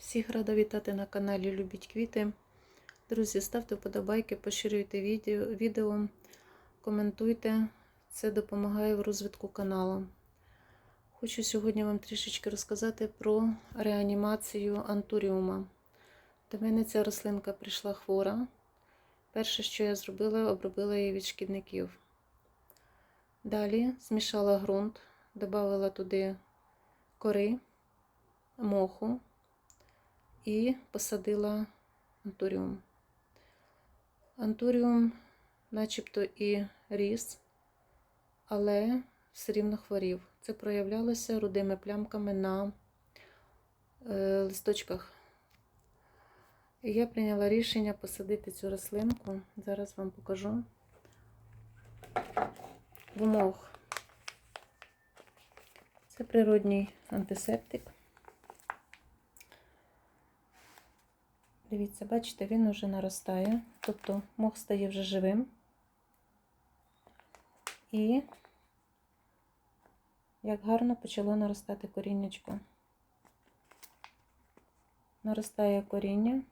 Всіх рада вітати на каналі Любіть квіти. Друзі, ставте вподобайки, поширюйте відео, коментуйте. Це допомагає в розвитку каналу. Хочу сьогодні вам трішечки розказати про реанімацію антуріума. До мене ця рослинка прийшла хвора. Перше, що я зробила, обробила її від шкідників. Далі змішала ґрунт, додала туди кори, моху і посадила антуріум. Антуріум начебто і ріс, але все рівно хворів. Це проявлялося рудими плямками на е, листочках. І я прийняла рішення посадити цю рослинку. Зараз вам покажу в мох. Це природній антисептик. Дивіться, бачите, він вже наростає, тобто мох стає вже живим. І як гарно почало наростати коріннячко. Наростає коріння.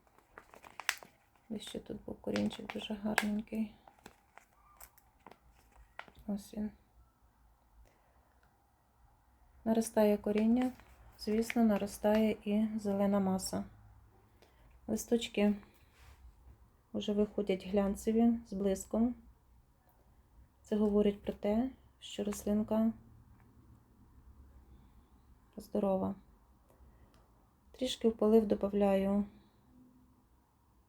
Ось ще тут був корінчик дуже гарненький. Ось він. Наростає коріння, звісно, наростає і зелена маса. Листочки вже виходять глянцеві з блиском. Це говорить про те, що рослинка здорова. Трішки в полив додаю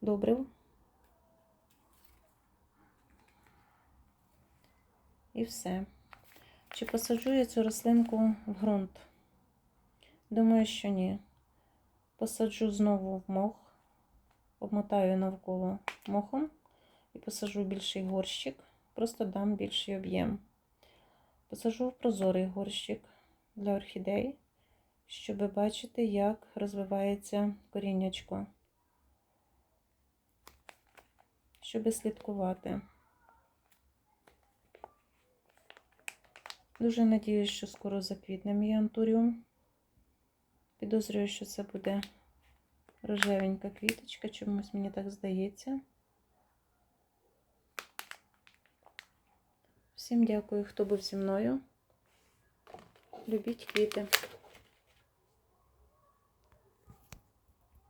добрив. І все. Чи посаджу я цю рослинку в ґрунт? Думаю, що ні. Посаджу знову в мох, обмотаю навколо мохом і посаджу більший горщик, просто дам більший об'єм. Посаджу в прозорий горщик для орхідей, щоб бачити, як розвивається коріннячко, щоб слідкувати. Дуже надіюсь, що скоро заквітне мій антуріум. Підозрюю, що це буде рожевенька квіточка, чомусь мені так здається. Всім дякую, хто був зі мною. Любіть квіти.